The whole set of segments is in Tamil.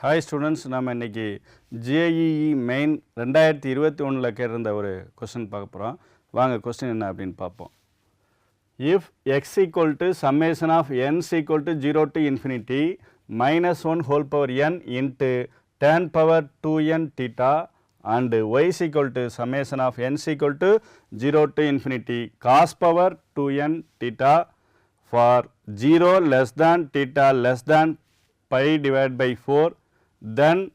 ஹாய் ஸ்டூடெண்ட்ஸ் நம்ம இன்னைக்கு ஜேஇஇ மெயின் ரெண்டாயிரத்தி இருபத்தி ஒன்றில் கேட்டிருந்த ஒரு கொஸ்டின் பார்க்க போகிறோம் வாங்க கொஸ்டின் என்ன அப்படின்னு பார்ப்போம். If x equal to summation of n's equal to zero to infinity minus one whole power n into tan power two n theta and y equal to summation of n's equal to zero to infinity cos power two n theta for zero less than theta less than pi divide by four then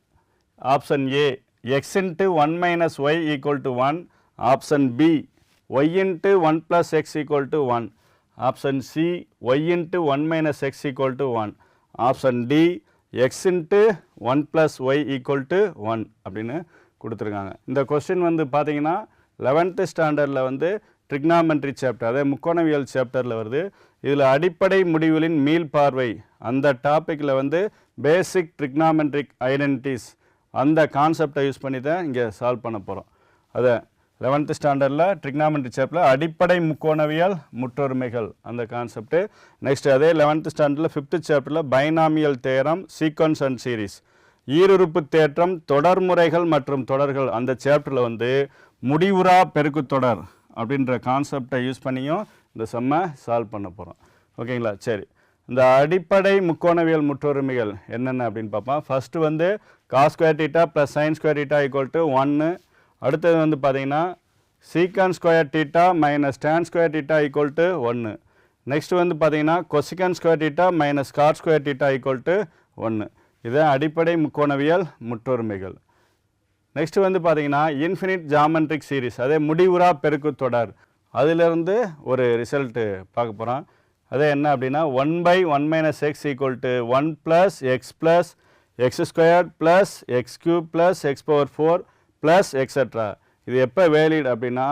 option A x into 1 minus y equal to 1 option B y into 1 plus x equal to 1 option C y into 1 minus x equal to 1 option D x into 1 plus y equal to 1 அப்படின்னு கொடுத்துருக்காங்க இந்த கொஸ்டின் வந்து பார்த்தீங்கன்னா லெவன்த்து ஸ்டாண்டர்டில் வந்து ட்ரிக்னாமெண்ட்ரி சாப்டர் அதாவது முக்கோணவியல் சாப்டரில் வருது இதில் அடிப்படை முடிவுகளின் மீள் பார்வை. அந்த டாப்பிக்கில் வந்து பேசிக் ட்ரிக்னாமெட்ரிக் ஐடென்டிட்டிஸ் அந்த கான்செப்டை யூஸ் பண்ணி தான் இங்கே சால்வ் பண்ண போகிறோம் அதை லெவன்த்து ஸ்டாண்டர்டில் ட்ரிக்னாமெட்ரி சேப்பில் அடிப்படை முக்கோணவியல் முற்றொருமைகள் அந்த கான்செப்ட்டு நெக்ஸ்ட் அதே லெவன்த்து ஸ்டாண்டர்டில் ஃபிஃப்த்து சாப்டரில் binomial theorem sequence and series ஈருறுப்பு தேற்றம் தொடர்முறைகள் மற்றும் தொடர்கள். அந்த சாப்டரில் வந்து முடிவுறா பெருக்குத்தொடர் அப்படின்ற கான்செப்டை யூஸ் பண்ணியும் இந்த செம்மை சால்வ் பண்ண போகிறோம் ஓகேங்களா சரி. இந்த அடிப்படை முக்கோணவியல் முற்றொருமைகள் என்னென்ன அப்படின்னு பார்ப்போம். ஃபஸ்ட்டு வந்து cos square theta plus sine square theta equal to ஒன்று அடுத்தது வந்து பார்த்தீங்கன்னா sec square theta minus tan square theta equal to ஒன்று நெக்ஸ்ட் வந்து பார்த்தீங்கன்னா cosec square theta minus cot square theta equal to ஒன்று இது அடிப்படை முக்கோணவியல் முற்றொருமைகள். நெக்ஸ்ட் வந்து பார்த்தீங்கன்னா இன்ஃபினிட் ஜாமெண்ட்ரிக் சீரிஸ் அதே முடிவுறா பெருக்கு தொடர். அதிலிருந்து ஒரு ரிசல்ட்டு பார்க்க போகிறோம் அது என்ன அப்படின்னா one by one minus x equal to one plus x plus x square plus x cube plus x power four plus etcetera இது எப்போ வேலிட் அப்படின்னா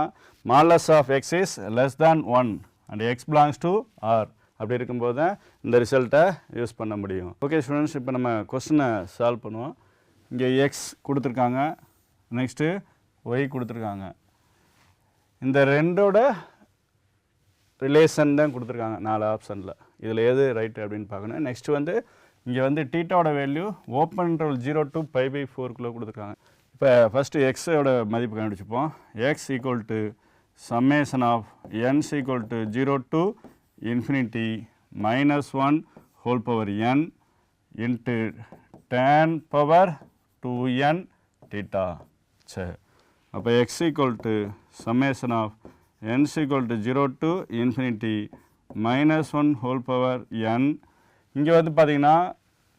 modulus of x is less than one and x belongs to R அப்படி இருக்கும்போது தான் இந்த ரிசல்ட்டை யூஸ் பண்ண முடியும். ஓகே ஸ்டூடெண்ட்ஸ் இப்போ நம்ம கொஸ்டினை சால்வ் பண்ணுவோம். இங்கே எக்ஸ் கொடுத்துருக்காங்க. நெக்ஸ்ட்டு ஒய் கொடுத்துருக்காங்க. இந்த ரெண்டோட ரிலேஷன் தான் கொடுத்துருக்காங்க நாலு ஆப்ஷனில் இதில் எது ரைட்டு அப்படின்னு பார்க்கணும். நெக்ஸ்ட் வந்து இங்கே வந்து டீட்டாவோட value open role zero to pi pi ஃபோருக்குள்ளே கொடுத்துருக்காங்க. இப்போ ஃபஸ்ட்டு எக்ஸோட மதிப்பு கண்டுபிடிச்சிப்போம். X equal to summation of n's equal to zero to infinity minus one whole power n into tan power two n theta சரி. அப்போ x equal to summation of n's equal to zero to infinity minus one whole power n இங்கே வந்து பார்த்திங்கன்னா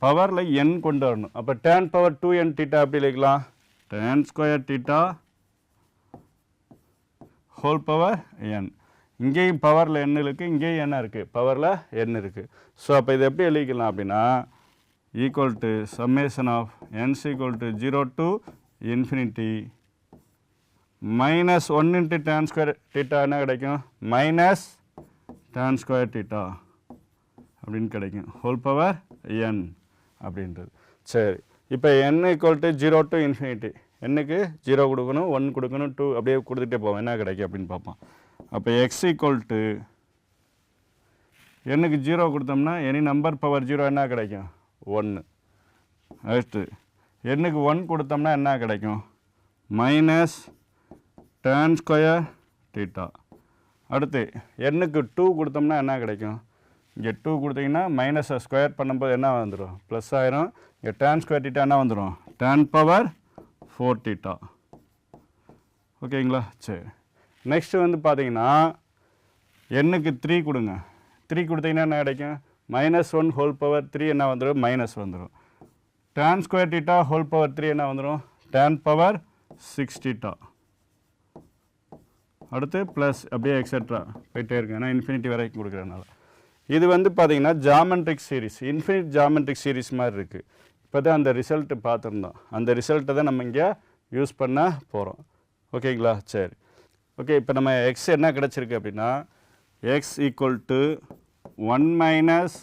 பவரில் என் கொண்டு வரணும். அப்போ tan power two n theta அப்படி எழுதிக்கலாம்? Tan square theta whole power n இங்கேயும் பவரில் என் இருக்குது இங்கேயும் என்ன இருக்குது பவரில் என் இருக்குது ஸோ அப்போ இது எப்படி எழுதிக்கலாம் அப்படின்னா equal to summation of n's equal to zero to infinity minus one into tan square theta என்ன கிடைக்கும்? மைனஸ் டேன் ஸ்கொயர் டீட்டா அப்படின்னு கிடைக்கும். ஹோல் பவர் என் அப்படின்றது. சரி. இப்போ n equal to zero to infinity என்னுக்கு ஜீரோ கொடுக்கணும் ஒன் கொடுக்கணும் டூ அப்படியே கொடுத்துட்டே போவோம். என்ன கிடைக்கும் அப்படின்னு பார்ப்போம். அப்போ எக்ஸ் ஈக்குவல் டு எண்ணுக்கு ஜீரோ கொடுத்தோம்னா எனி நம்பர் பவர் ஜீரோ என்ன கிடைக்கும்? ஒன்று அடுத்து என்னுக்கு ஒன் கொடுத்தோம்னா என்ன கிடைக்கும்? மைனஸ் டேன் ஸ்கொயர் டீட்டா அடுத்து எண்ணுக்கு டூ கொடுத்தோம்னா என்ன கிடைக்கும்? இங்கே டூ கொடுத்தீங்கன்னா மைனஸை ஸ்கொயர் பண்ணும்போது என்ன வந்துடும் ப்ளஸ் ஆயிரும். இங்கே டேன் ஸ்கொயர் டீட்டா என்ன வந்துடும் டேன் பவர் ஃபோர் டீட்டா ஓகேங்களா? சரி. நெக்ஸ்ட்டு வந்து பார்த்தீங்கன்னா எண்ணுக்கு த்ரீ கொடுங்க. த்ரீ கொடுத்தீங்கன்னா என்ன கிடைக்கும்? Minus one whole power three என்ன வந்துடும் மைனஸ் வந்துடும் tan square theta whole power three என்ன வந்துடும் டேன் பவர் சிக்ஸ் டீட்டா அடுத்து ப்ளஸ் அப்படியே எக்ஸட்ரா போயிட்டே இருக்கு. ஏன்னா இன்ஃபினிட்டி வரைக்கும் கொடுக்குறதுனால. இது வந்து பார்த்தீங்கன்னா geometric series infinite geometric series மாதிரி இருக்குது இப்போ தான் அந்த ரிசல்ட்டு பார்த்துருந்தோம். அந்த ரிசல்ட்டை தான் நம்ம இங்கே யூஸ் பண்ண போகிறோம் ஓகேங்களா சரி. ஓகே இப்போ நம்ம எக்ஸ் என்ன கிடச்சிருக்கு அப்படின்னா x equal to one minus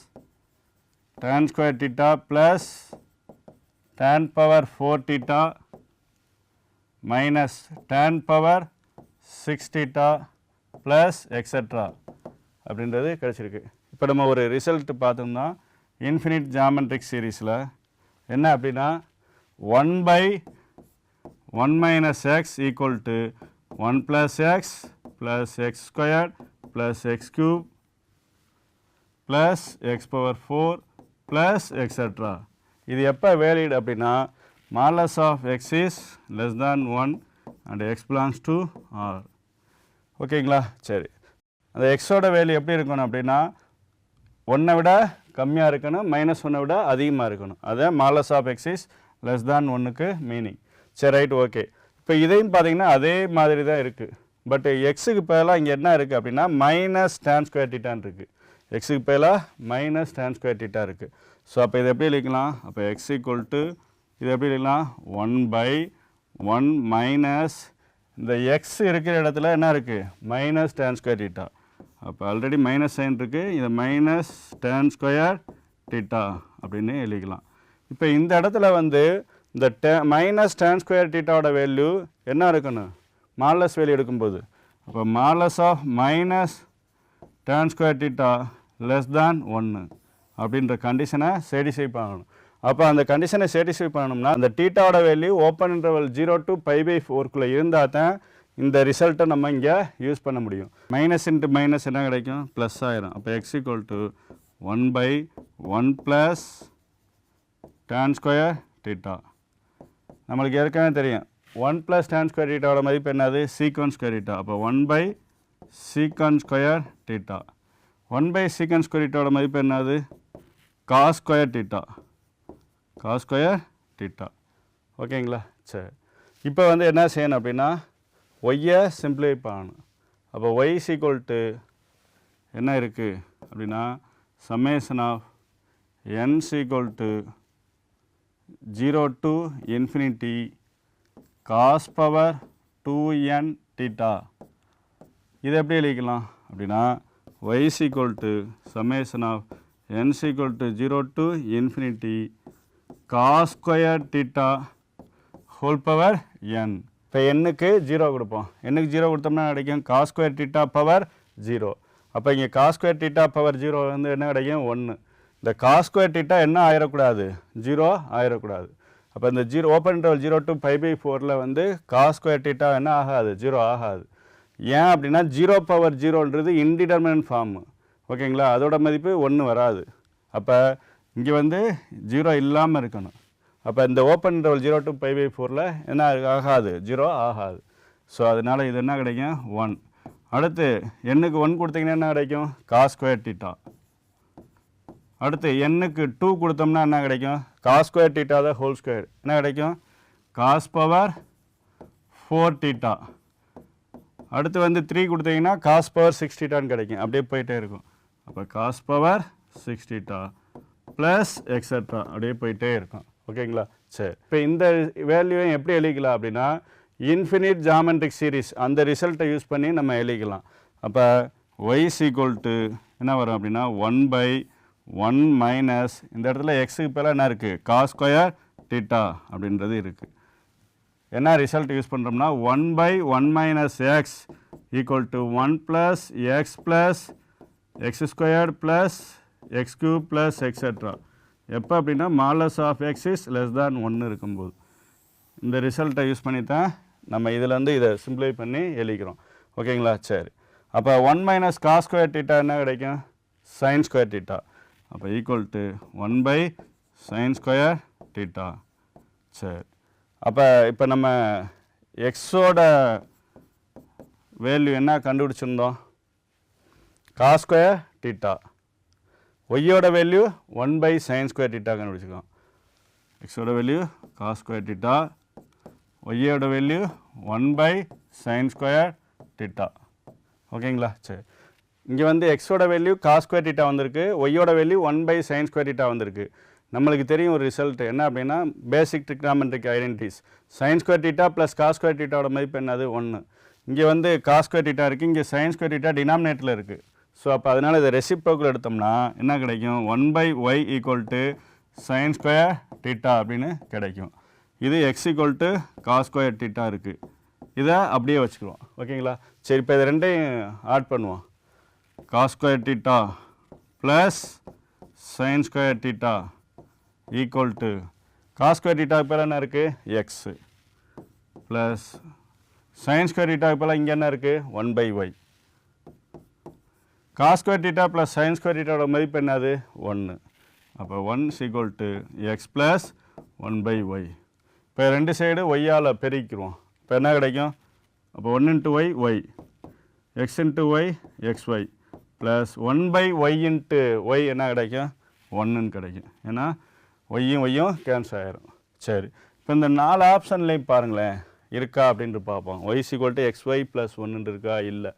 tan square theta plus tan power four theta minus tan power six theta plus etcetera அப்படின்றது கிடச்சிருக்கு. இப்போ நம்ம ஒரு ரிசல்ட் பார்த்தோம்னா இன்ஃபினிட் ஜாமெண்ட்ரிக் சீரீஸில் என்ன அப்படின்னா one by one minus x equal to one plus x plus x square plus x cube plus x power four plus etcetera இது எப்போ வேலிட் அப்படின்னா modulus of x is less than one and x belongs to R ஓகேங்களா? சரி. அந்த எக்ஸோட வேல்யூ எப்படி இருக்கணும் அப்படின்னா ஒன்றை விட கம்மியாக இருக்கணும் மைனஸ் ஒன்றை விட அதிகமாக இருக்கணும். அதை modulus of x is less than ஒன்றுக்கு மீனிங் சரி ரைட் ஓகே இப்போ இதையும் பார்த்தீங்கன்னா அதே மாதிரி தான் இருக்குது பட் எக்ஸுக்கு பதிலாக இங்கே என்ன இருக்குது அப்படின்னா மைனஸ் tan ஸ்கொயர் டீட்டான் இருக்குது எக்ஸுக்கு பதிலாக மைனஸ் tan ஸ்கொயர் டீட்டா இருக்குது ஸோ அப்போ இதை எப்படி எழுதிக்கலாம்? அப்போ எக்ஸ் ஈக்குவல் டு இதை எப்படி எழுதிக்கலாம்? ஒன் பை ஒன் மைனஸ் இந்த எக்ஸ் இருக்கிற இடத்துல என்ன இருக்குது மைனஸ் டேன் ஸ்கொயர் டீட்டா அப்போ ஆல்ரெடி மைனஸ் சைன் இருக்குது இந்த மைனஸ் டேன் ஸ்கொயர் டீட்டா அப்படின்னு எழுதிக்கலாம். இப்போ இந்த இடத்துல வந்து இந்த டே மைனஸ் டேன் ஸ்கொயர் டீட்டாவோட வேல்யூ என்ன இருக்கணும்? மாலஸ் வேல்யூ எடுக்கும்போது. அப்போ modulus of minus tan square theta less than ஒன்று அப்படின்ற கண்டிஷனை சேட்டிஸ்ஃபை பண்ணணும். அப்போ அந்த கண்டிஷனை சேட்டிஸ்ஃபை பண்ணணும்னா அந்த டீட்டாவோட value open interval zero to pi by ஃபோர்க்குள்ளே இருந்தால் தான் இந்த ரிசல்ட்டை நம்ம இங்கே யூஸ் பண்ண முடியும். மைனஸ் இன்ட்டு மைனஸ் என்ன கிடைக்கும்? ப்ளஸ் ஆயிரும். அப்போ x equal to one by one plus tan square theta நம்மளுக்கு ஏற்கனவே தெரியும். ஒன் ப்ளஸ் டேன் ஸ்கொயர் டீட்டாவோட மதிப்பு என்னது? சீக்வன்ஸ் ஸ்கொயர் டீட்டா அப்போ one by sequence square theta one by sequence square டீட்டாவோட மதிப்பு என்னது? Cos square theta cos square theta ஓகேங்களா சரி இப்போ வந்து என்ன செய்யணும் அப்படின்னா ஒய்யை சிம்பிளை பண்ணணும். அப்போ ஒய் சீக்வல் டு என்ன இருக்குது அப்படின்னா summation of n equal to zero to infinity cos power two n theta இது எப்படி எழுதிக்கலாம் அப்படின்னா y is to summation of n n is equal to 0 cos square cos square theta whole power n இப்போ எண்ணுக்கு ஜீரோ கொடுப்போம். எண்ணுக்கு ஜீரோ கொடுத்தோம்னா கிடைக்கும்? Cos square theta power zero. அப்போ இங்கே cos square theta power zero வந்து என்ன கிடைக்கும்? ஒன்று. இந்த காஸ் ஸ்கொயர் டீட்டா என்ன ஆயிடக்கூடாது ஜீரோ ஆயிடக்கூடாது அப்போ இந்த zero open interval zero to pi by ஃபோரில் வந்து காஸ் ஸ்கொயர் டீட்டா என்ன ஆகாது? ஜீரோ ஆகாது. ஏன் அப்படின்னா ஜீரோ பவர் ஜீரோன்றது இன்டிடர்மினன்ட் ஃபார்ம் ஓகேங்களா? அதோட மதிப்பு ஒன்று வராது. அப்போ இங்கே வந்து ஜீரோ இல்லாமல் இருக்கணும். அப்போ இந்த open interval zero to pi by ஃபோரில் என்ன ஆகாது? ஜீரோ ஆகாது. ஸோ அதனால் இது என்ன கிடைக்கும்? ஒன் அடுத்து எண்ணுக்கு ஒன் கொடுத்தீங்கன்னா என்ன கிடைக்கும்? காஸ் ஸ்கொயர் டீட்டா அடுத்து எண்ணுக்கு டூ கொடுத்தோம்னா என்ன கிடைக்கும்? காஸ் ஸ்கொயர் டீட்டா தான் ஹோல் ஸ்கொயர் என்ன கிடைக்கும்? காஸ் பவர் ஃபோர் டீட்டா அடுத்து வந்து த்ரீ கொடுத்தீங்கன்னா காஸ் பவர் சிக்ஸ் டீட்டான்னு கிடைக்கும். அப்படியே போயிட்டே இருக்கும். அப்போ cos power six theta plus extra அப்படியே போயிட்டே இருக்கும். ஓகேங்களா? சரி. இப்போ இந்த வேல்யூவை எப்படி எழுதிக்கலாம் அப்படின்னா இன்ஃபினிட் ஜாமெண்ட்ரிக் சீரிஸ் அந்த ரிசல்ட்டை யூஸ் பண்ணி நம்ம எழுதிக்கலாம். அப்போ ஒய் ஈக்குவல் டு என்ன வரும் அப்படின்னா ஒன் பை ஒன் மைனஸ் இந்த இடத்துல எக்ஸுக்கு பேர் என்ன இருக்குது காஸ் ஸ்கொயர் டீட்டா அப்படின்றது இருக்குது என்ன ரிசல்ட் யூஸ் பண்ணுறோம்னா one by one minus x equal to one plus x plus x squared plus x cube plus etcetera எப்போ அப்படின்னா modulus of x is less than ஒன்று இருக்கும்போது. இந்த ரிசல்ட்டை யூஸ் பண்ணி தான் நம்ம இதிலேருந்து இதை சிம்பிளை பண்ணி எழுதிக்கிறோம். ஓகேங்களா சரி. அப்போ one minus cos square theta என்ன கிடைக்கும்? சைன் ஸ்கொயர் டீட்டா அப்போ equal to one by sine square theta சரி. அப்போ இப்போ நம்ம எக்ஸோட வேல்யூ என்ன கண்டுபிடிச்சிருந்தோம்? காஸ் ஸ்கொயர் டீட்டா ஒய்யோட value one by sine square theta கண்டுபிடிச்சிக்கோம். எக்ஸோட வேல்யூ காஸ் ஸ்கொயர் டீட்டா ஒய்யோட value one by sine square theta ஓகேங்களா? சரி. இங்கே வந்து எக்ஸோட வேல்யூ காஸ் ஸ்கொயர் டீட்டா வந்திருக்கு. ஒய்யோட value one by sine square theta வந்திருக்கு. நம்மளுக்கு தெரியும் ஒரு ரிசல்ட் என்ன அப்படின்னா basic trigonometric identities sine square theta plus cos square டீட்டாவோட மதிப்பு என்னது? ஒன்று இங்கே வந்து காஸ் ஸ்கொயர் டீட்டா இருக்குது இங்கே சைன் ஸ்கொயர் டீட்டா டினாமினேட்டில் இருக்குது ஸோ அப்போ அதனால் இதை ரெசிப்ரோக்கில் எடுத்தோம்னா என்ன கிடைக்கும்? One by y equal to sine square theta அப்படின்னு கிடைக்கும். இது x equal to cos square theta இருக்குது இதை அப்படியே வச்சுக்குவோம் ஓகேங்களா? சரி இப்போ இது ரெண்டையும் ஆட் பண்ணுவோம். Cos square theta plus sine square theta equal to cos square theta பேர் என்ன இருக்குது x plus sine square theta பேர் இங்கே என்ன இருக்குது one by y cos square theta plus sine square டீட்டாவோட மதிப்பு என்னது? ஒன்று அப்போ one equal to x plus one by y இப்போ ரெண்டு சைடு ஒய்யால் பெருக்கிடுவோம் இப்போ என்ன கிடைக்கும்? அப்போ one into y y x into y x y plus one by y into y என்ன கிடைக்கும்? ஒன்றுன்னு கிடைக்கும். ஏன்னா ஒய்யும் ஒய்யும் கேன்சல் ஆயிரும். சரி. இப்போ இந்த நாலு ஆப்ஷன்லேயும் பாருங்களேன். இருக்கா அப்படின்ட்டு பார்ப்போம். Y equal to x y plus ஒன்றுன்ட்டு இருக்கா? இல்லை.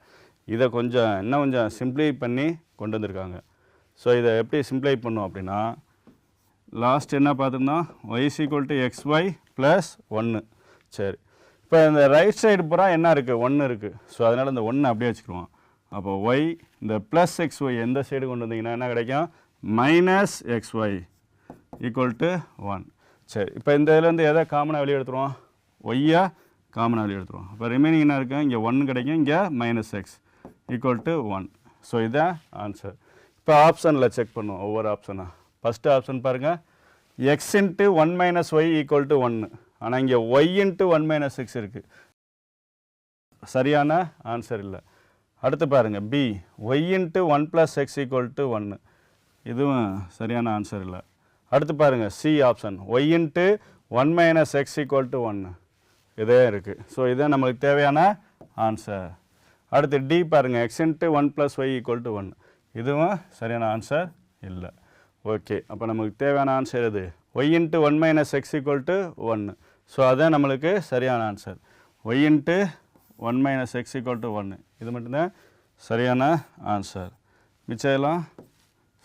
இதை கொஞ்சம் இன்னும் கொஞ்சம் சிம்ப்ளை பண்ணி கொண்டு வந்திருக்காங்க. ஸோ இதை எப்படி சிம்ப்ளை பண்ணும் அப்படின்னா லாஸ்ட் என்ன பார்த்துருந்தோம்? Y equal to x y plus ஒன்று சரி. இப்போ இந்த ரைட் சைடு பூரா என்ன இருக்குது ஒன்று இருக்குது ஸோ அதனால் இந்த ஒன்று அப்படியே வச்சுக்குவோம் அப்போ ஒய் இந்த ப்ளஸ் எக்ஸ் ஒய் எந்த சைடு கொண்டு வந்தீங்கன்னா என்ன கிடைக்கும்? Minus x y equal to one சரி. இப்போ இந்த இதுலேருந்து எதை காமனாக வெளியே எடுத்துருவோம்? ஒய்யா காமனாக வெளியே எடுத்துருவோம். அப்போ ரிமைனிங் என்ன இருக்குது இங்கே ஒன்று கிடைக்கும் இங்கே minus x equal to one so இதான் ஆன்சர் இப்போ ஆப்ஷனில் செக் பண்ணுவோம். ஒவ்வொரு ஆப்ஷனாக ஃபஸ்ட்டு ஆப்ஷன் பாருங்கள் x into one minus y equal to ஒன்று ஆனால் இங்கே y into one minus six இருக்குது சரியான ஆன்சர் இல்லை. அடுத்து பாருங்கள் B y into one plus x equal to ஒன்று இதுவும் சரியான ஆன்சர் இல்லை. அடுத்து பாருங்கள் C option y into one minus x equal to ஒன்று இதே இருக்குது ஸோ இதுதான் நம்மளுக்கு தேவையான ஆன்சர் அடுத்து டி பாருங்கள் x into one plus y equal to one இதுவும் சரியான ஆன்சர் இல்லை. ஓகே அப்போ நமக்கு தேவையான ஆன்சர் எது? Y into one minus x equal to ஒன்று ஸோ அதான் நம்மளுக்கு சரியான answer y into one minus x equal to ஒன்று இது மட்டும்தான் சரியான ஆன்சர் மிச்சம்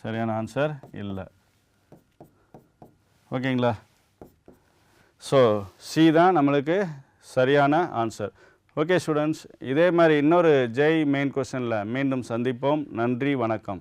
சரியான ஆன்சர் இல்லை. ஓகேங்களா ஸோ சி தான் நம்மளுக்கு சரியான ஆன்சர் ஓகே ஸ்டூடெண்ட்ஸ் இதே மாதிரி இன்னொரு ஜெய் மெயின் கொஸ்டனில் மீண்டும் சந்திப்போம். நன்றி வணக்கம்.